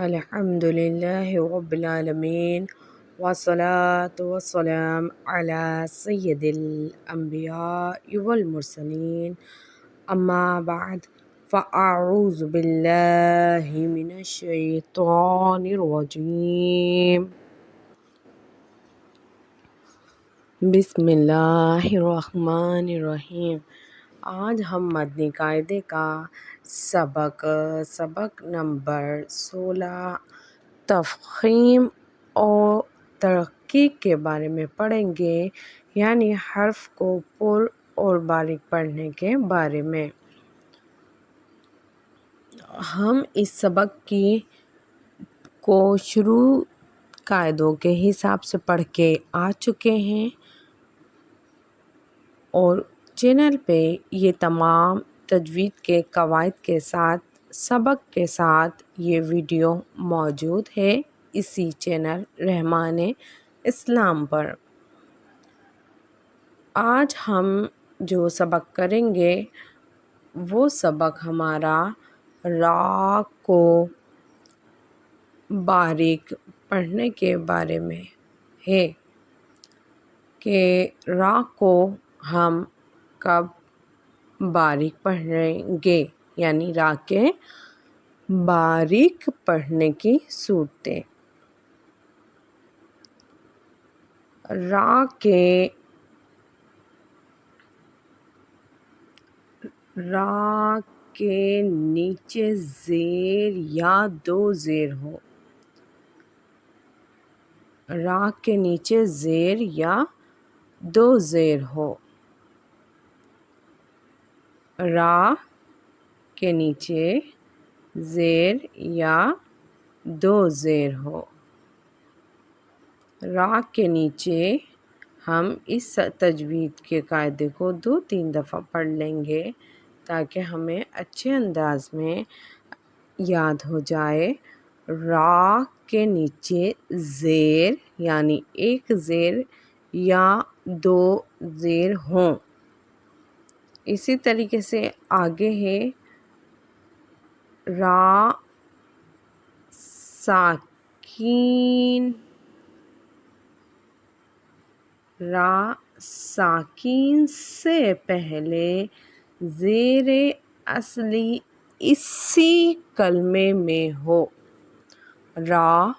अल्हम्दुलिल्लाह रब्बिल वसलात वसलाम अला सय्यदिल अम्बिया वल मुरसलीन अम्मा बाद फ़अऊज़ु बिल्लाहि मिनश शैतानिर रजीम बिस्मिल्लाहिर्रहमानिर्रहीम आज हम मदनी कायदे का सबक सबक नंबर सोलह तफ़हीम और तरक्की के बारे में पढ़ेंगे, यानी हर्फ को पुर और बारीक पढ़ने के बारे में। हम इस सबक की, को शुरू कायदों के हिसाब से पढ़ के आ चुके हैं और चैनल पे ये तमाम तजवीद के कवायद के साथ, सबक के साथ ये वीडियो मौजूद है इसी चैनल रहमान इस्लाम पर। आज हम जो सबक करेंगे, वो सबक हमारा रा को बारीक पढ़ने के बारे में है कि रा को हम कब बारीक पढ़ेंगे यानी रा के बारीक पढ़ने की सूरतें। रा के रा के नीचे ज़ेर या दो ज़ेर हो। रा के नीचे ज़ेर या दो ज़ेर हो। रा के नीचे ज़ेर या दो ज़ेर हो। रा के नीचे हम इस तजवीद के कायदे को दो तीन दफ़ा पढ़ लेंगे ताकि हमें अच्छे अंदाज में याद हो जाए। रा के नीचे ज़ेर यानी एक ज़ेर या दो ज़ेर हों। इसी तरीके से आगे है। रा साकीन। रा साकीन से पहले ज़ेर असली इसी कलमे में हो। रा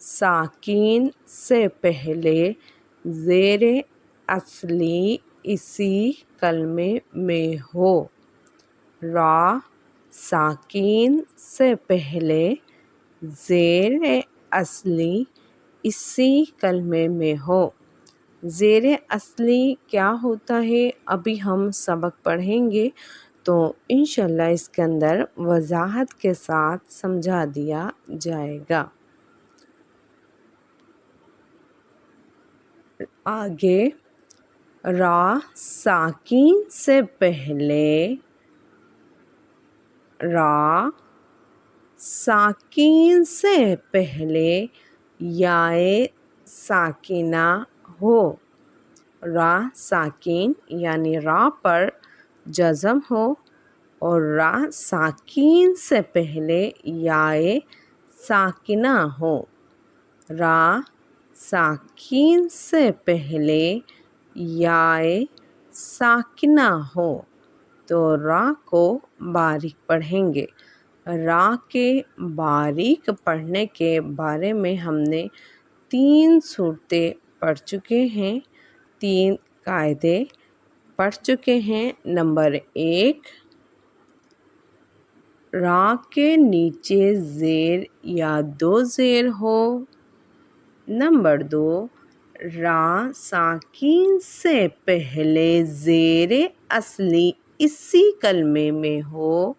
साकीन से पहले ज़ेर असली इसी कलमे में हो। रा साकीन से पहले ज़ेर असली इसी कलमे में हो। ज़ेर असली क्या होता है, अभी हम सबक पढ़ेंगे तो इन इसके अंदर वजाहत के साथ समझा दिया जाएगा। आगे रा साकिन से पहले रा साकिन से पहले याए साकिना हो। रा साकिन यानी रा पर जज़म हो और रा साकिन से पहले याए साकिना हो। रा साकिन से पहले याए साकिना हो तो रा को बारीक पढ़ेंगे। रा के बारीक पढ़ने के बारे में हमने तीन सूरतें पढ़ चुके हैं, तीन कायदे पढ़ चुके हैं। नंबर एक रा के नीचे ज़ेर या दो ज़ेर हो। नंबर दो रा साकिन से पहले ज़ेर असली इसी कलमे में हो।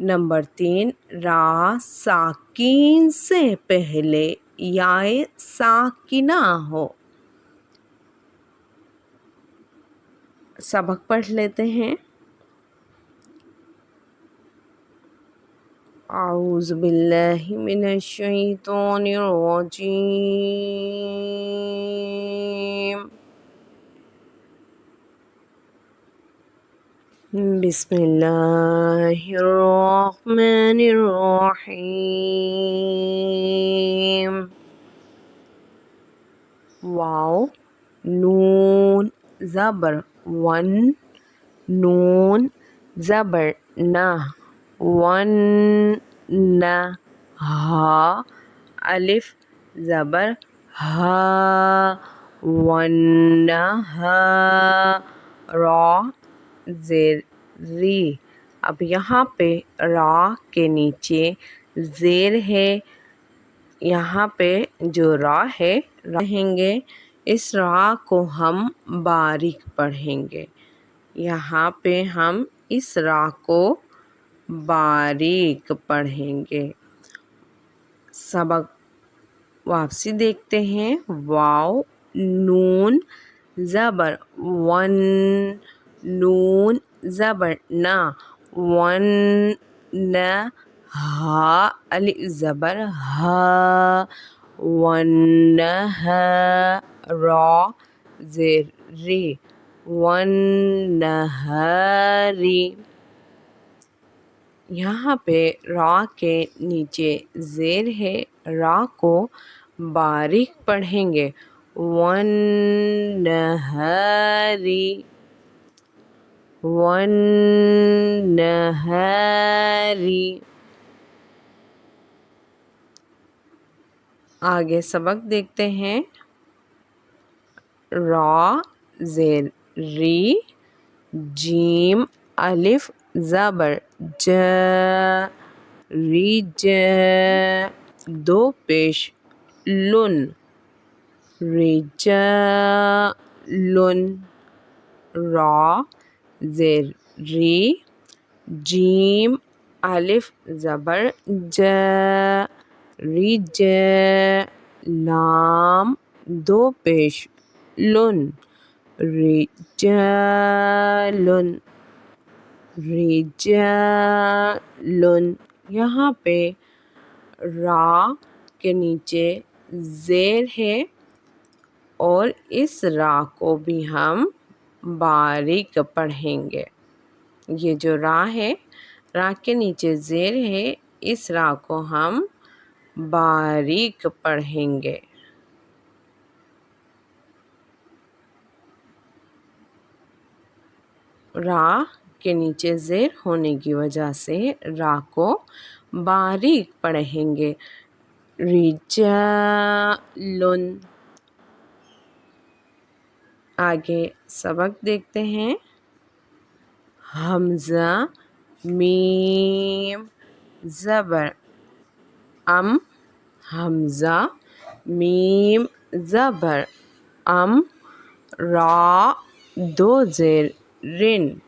नंबर तीन रा साकिन से पहले याए साकिना हो। सबक पढ़ लेते हैं। आउज़ बिल्लाहि मिनश्शैतानिर्रजीम बिस्मिल्लाहिर्रहमानिर्रहीम वाओ नून ज़बर वन नून ज़बर न वन न हा अलिफ ज़बर हा वन रॉ री। अब यहाँ पे रा के नीचे ज़ेर है। यहाँ पे जो रा है, रहेंगे। इस रा को हम बारीक पढ़ेंगे। यहाँ पे हम इस रा को बारीक पढ़ेंगे। सबक वापसी देखते हैं। वाव नून ज़बर, वन नून ज़बर, ना, वन न हा अली ज़बर, हा, वन ह, रॉ री, वन नहरी यहाँ पे रा के नीचे ज़ेर है। रा को बारीक पढ़ेंगे। वन नहरी वन नहरी आगे सबक देखते हैं। रॉ, ज़ेर री जीम, अलिफ, ज़बर। ज री ज दो पेश। लुन। रिज। लुन। रॉ। ज़ेर। री। जीम। अलिफ। ज़बर। ज। रिज। लाम दो पेश। लुन। रिजालुन रिजालुन। यहाँ पे रा के नीचे ज़ेर है और इस रा को भी हम बारीक पढ़ेंगे। ये जो रा है, रा के नीचे ज़ेर है, इस रा को हम बारीक पढ़ेंगे। रा के नीचे ज़ेर होने की वजह से रा को बारीक पढ़ेंगे रिजालुन। आगे सबक देखते हैं। हमज़ा, मीम, ज़बर। अम, हमज़ा, मीम, ज़बर। अम, रा, दो ज़ेर, रिन।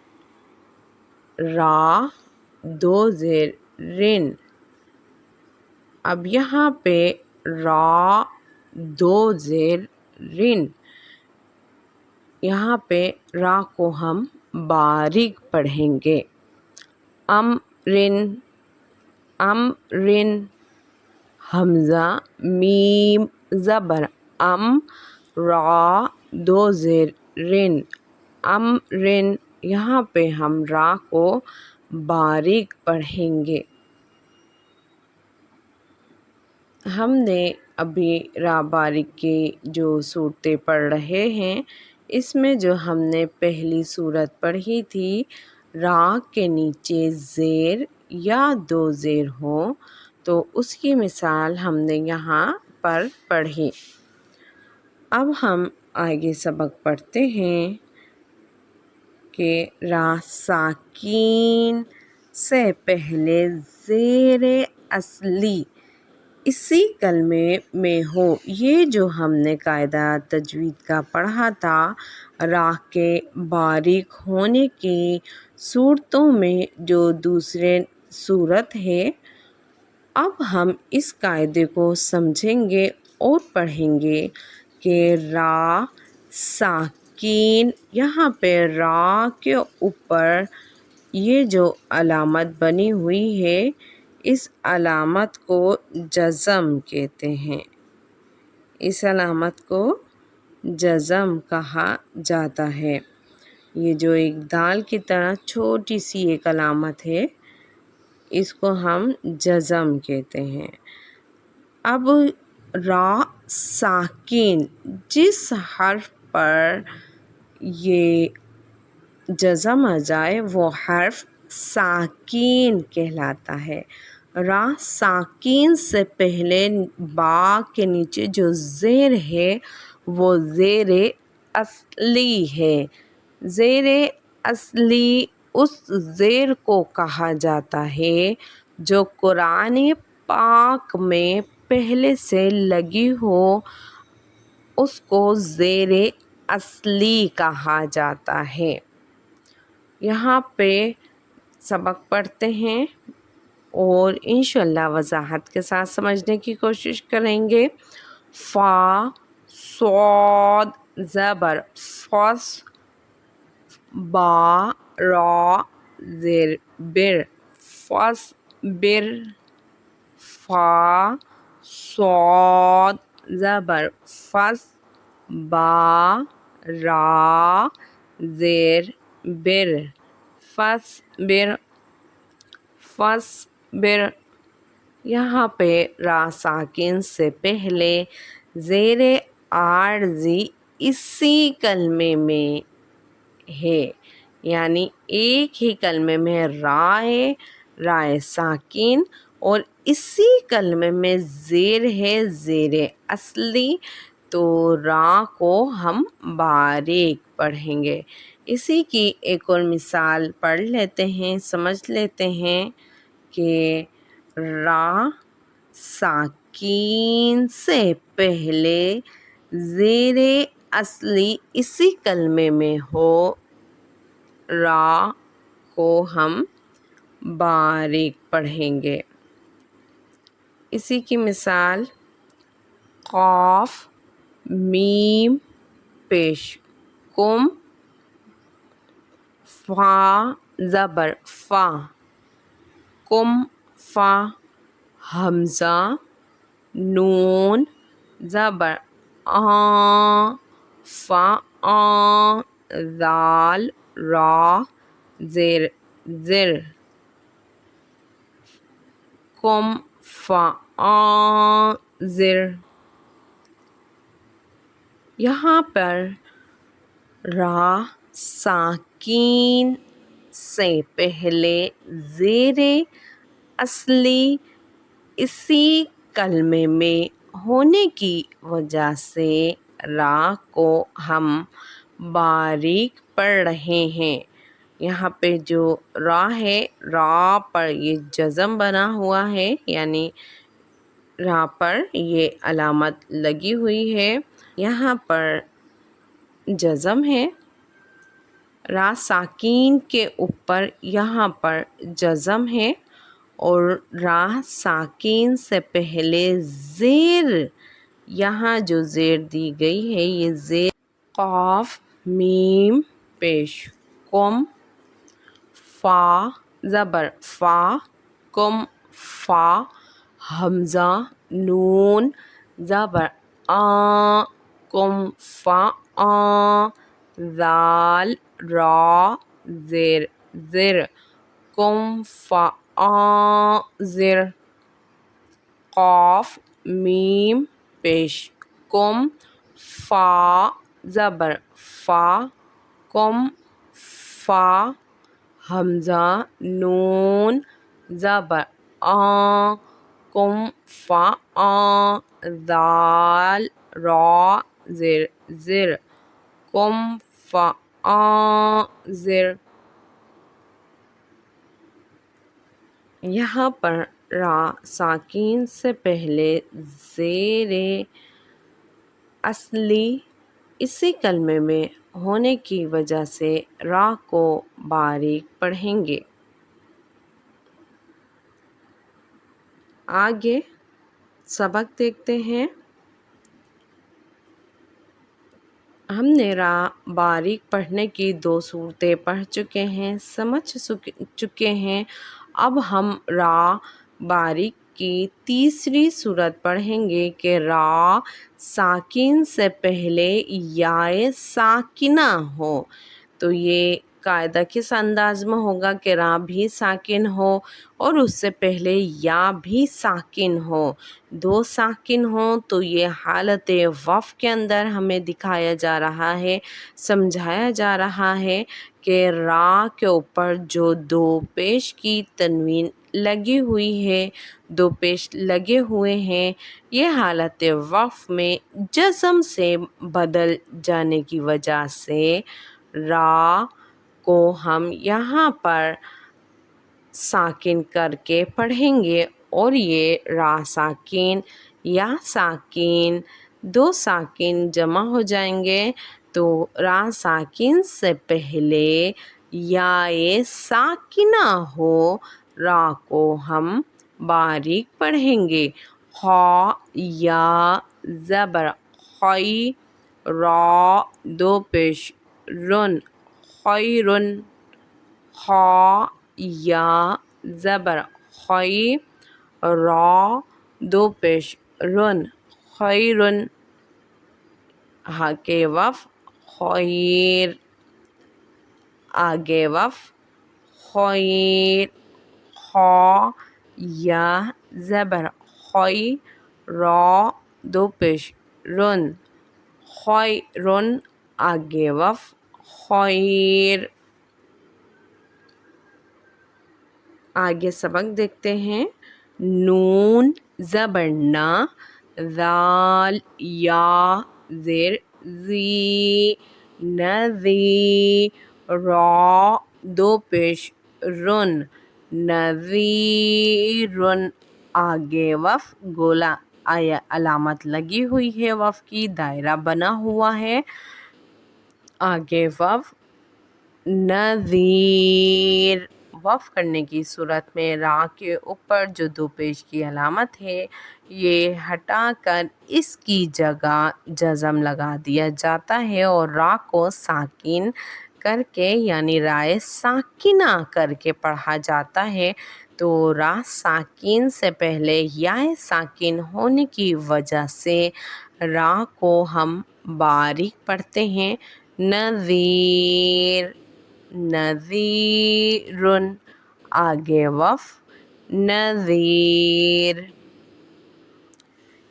रा, दो ज़ेर, रिन। अब यहाँ पे रा, दो ज़ेर, रिन। यहाँ पे रा को हम बारीक पढ़ेंगे। अम रिन अम रिन। हमज़ा, मीम, ज़बर, अम, रा, दो ज़ेर, रिन। अम रिन यहाँ पे हम रा को बारीक पढ़ेंगे। हमने अभी रा बारीक की जो सूरतें पढ़ रहे हैं, इसमें जो हमने पहली सूरत पढ़ी थी, रा के नीचे ज़ेर या दो ज़ेर हो तो उसकी मिसाल हमने यहाँ पर पढ़ी। अब हम आगे सबक पढ़ते हैं। कि रासाकीन से पहले ज़ेर असली। इसी कलमे में हो। ये जो हमने कायदा तजवीद का पढ़ा था राह के बारीक होने की सूरतों में जो दूसरे सूरत है, अब हम इस कायदे को समझेंगे और पढ़ेंगे कि रा साकीन यहाँ पे रा के ऊपर ये जो अलामत बनी हुई है, इस अलामत को जज़म कहते हैं। इस अलामत को जज़म कहा जाता है। ये जो एक दाल की तरह छोटी सी एक अलामत है, इसको हम जज़म कहते हैं। अब रा साकिन जिस हर्फ पर ये जज़म आ जाए वो हर्फ साकिन कहलाता है। रा साकिन से पहले बा के नीचे जो ज़ेर है, वो ज़ेर असली है। ज़ेर असली उस ज़ेर को कहा जाता है, जो कुरान पाक में पहले से लगी हो, उसको ज़ेर असली कहा जाता है। यहाँ पे सबक पढ़ते हैं और इन वजाहत के साथ समझने की कोशिश करेंगे। फ़ा, सौद, ज़बर, फस, बा, रा बिर, फस, बिर, फ़ा, सौद, ज़बर, फस, बा रा ज़ेर बिर, फस बिर फस बिर। यहाँ पे रा साकिन से पहले ज़ेर आर्जी इसी कलमे में है। यानी एक ही कलमे में रा है राय साकिन और इसी कलमे में ज़ेर है, ज़ेर असली। तो रा को हम बारीक पढ़ेंगे। इसी की एक और मिसाल पढ़ लेते हैं, समझ लेते हैं कि रा साकीन से पहले ज़ेर असली इसी कलमे में हो। रा को हम बारीक पढ़ेंगे। इसी की मिसाल क़ाफ मीम पेश कुम फ़ा ज़बर फ़ा कुम फ़ा हमज़ा नून ज़बर आ फ़ा आ दाल रा ज़ेर ज़िर कुम फ़ा आ ज़िर यहाँ पर रा साकीन से पहले ज़ेर असली इसी कलमे में होने की वजह से रा को हम बारीक पढ़ रहे हैं। यहाँ पे जो रा है, रा पर ये जज़म बना हुआ है, यानी रा पर ये अलामत लगी हुई है। यहाँ पर जज़म है। रा साकीन के ऊपर यहाँ पर जज़म है और रा साकीन से पहले ज़ेर यहाँ जो ज़ेर दी गई है, ये ज़ेर क़ाफ मीम पेश कुम फ़ा ज़बर फ़ा कुम फ़ा हमज़ा नून ज़बर आ कुम फ़ा आ दाल रा ज़ेर ज़िर कुम फ़ा आ ज़िर क़ाफ मीम पेश कुम फ़ा ज़बर फ़ा कुम फ़ा हमज़ा नून ज़बर आ कुम फ़ा आ ज़िर यहाँ पर रा, साकिन से पहले ज़ेर, असली, इसी कलमे में होने की वजह से रा को बारीक पढ़ेंगे। आगे, सबक देखते हैं। हमने रा बारीक पढ़ने की दो सूरतें पढ़ चुके हैं, समझ चुके हैं। अब हम रा बारीक की तीसरी सूरत पढ़ेंगे कि रा साकिन से पहले याए साकिना हो। तो ये कायदा किस अंदाज में होगा कि रा भी साकिन हो और उससे पहले या भी साकिन हो? दो साकिन हो तो ये हालत वफ़ के अंदर हमें दिखाया जा रहा है, समझाया जा रहा है कि रा के ऊपर जो दो पेश की तनवीन लगी हुई है, दो पेश लगे हुए हैं, ये हालत वफ़ में जज़म से बदल जाने की वजह से रा को हम यहाँ पर साकिन करके पढ़ेंगे और ये रा साकिन, या साकिन, दो साकिन जमा हो जाएँगे। तो रा साकिन से पहले या ये साकिना हो, रा को हम बारीक पढ़ेंगे। ख या, ज़बर खई रा, दो पेश, रुन। खैरुन ख या ज़बर खई रा दो पेश रुन खैरुन हा के वफ खैर आगे वफ खैर ख या ज़बर खई रा दो पेश रुन खैरुन आगे वफ खैर। आगे सबक देखते हैं। नून ज़बरना दाल, या, ज़ेर, जी, नजी, रा, दो पेश, रुन नज़ीरुन आगे वफ, गोला, आया, अलामत लगी हुई है, वफ की, दायरा बना हुआ है। आगे वफ नज़ीर वफ करने की सूरत में रा के ऊपर जो दो पेश की अलामत है, ये हटा कर इसकी जगह जज़म लगा दिया जाता है और रा को साकिन करके, यानी राय साकिना करके पढ़ा जाता है। तो रा साकिन से पहले या साकिन होने की वजह से रा को हम बारीक पढ़ते हैं। नज़ीर नज़ीरुन आगे वफ नज़ीर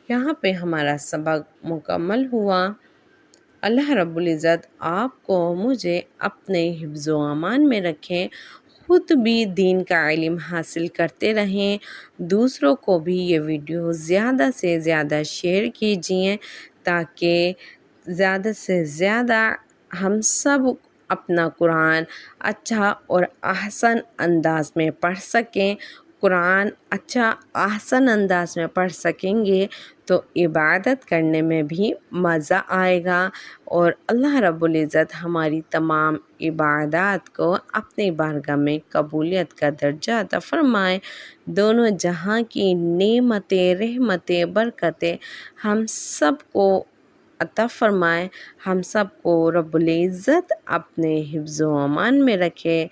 यहाँ पे हमारा सबक मुकम्मल हुआ। अल्लाह इज़्ज़त आपको मुझे अपने हिफ्ज़ अमान में रखें, ख़ुद भी दीन का इल्म हासिल करते रहें। दूसरों को भी ये वीडियो ज़्यादा से ज़्यादा शेयर कीजिए ताकि ज़्यादा से ज़्यादा हम सब अपना कुरान अच्छा और आसान अंदाज में पढ़ सकें। कुरान अच्छा आसान अंदाज में पढ़ सकेंगे तो इबादत करने में भी मज़ा आएगा और अल्लाह रब्बुल इज़्ज़त हमारी तमाम इबादत को अपने बारगाह में कबूलियत का दर्जा अता फ़रमाए। दोनों जहाँ की नेमतें, रहमतें, बरकतें हम सबको अता फ़रमाए, हम सबको रब्बुल इज़्ज़त अपने हिफ्ज़ अमान में रखे।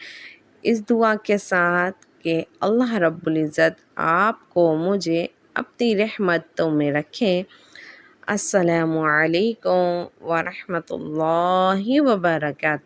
इस दुआ के साथ के अल्लाह रब्बुल इज़्ज़त आपको मुझे अपनी रहमतों में रखे। असलकम वरहमल वर्का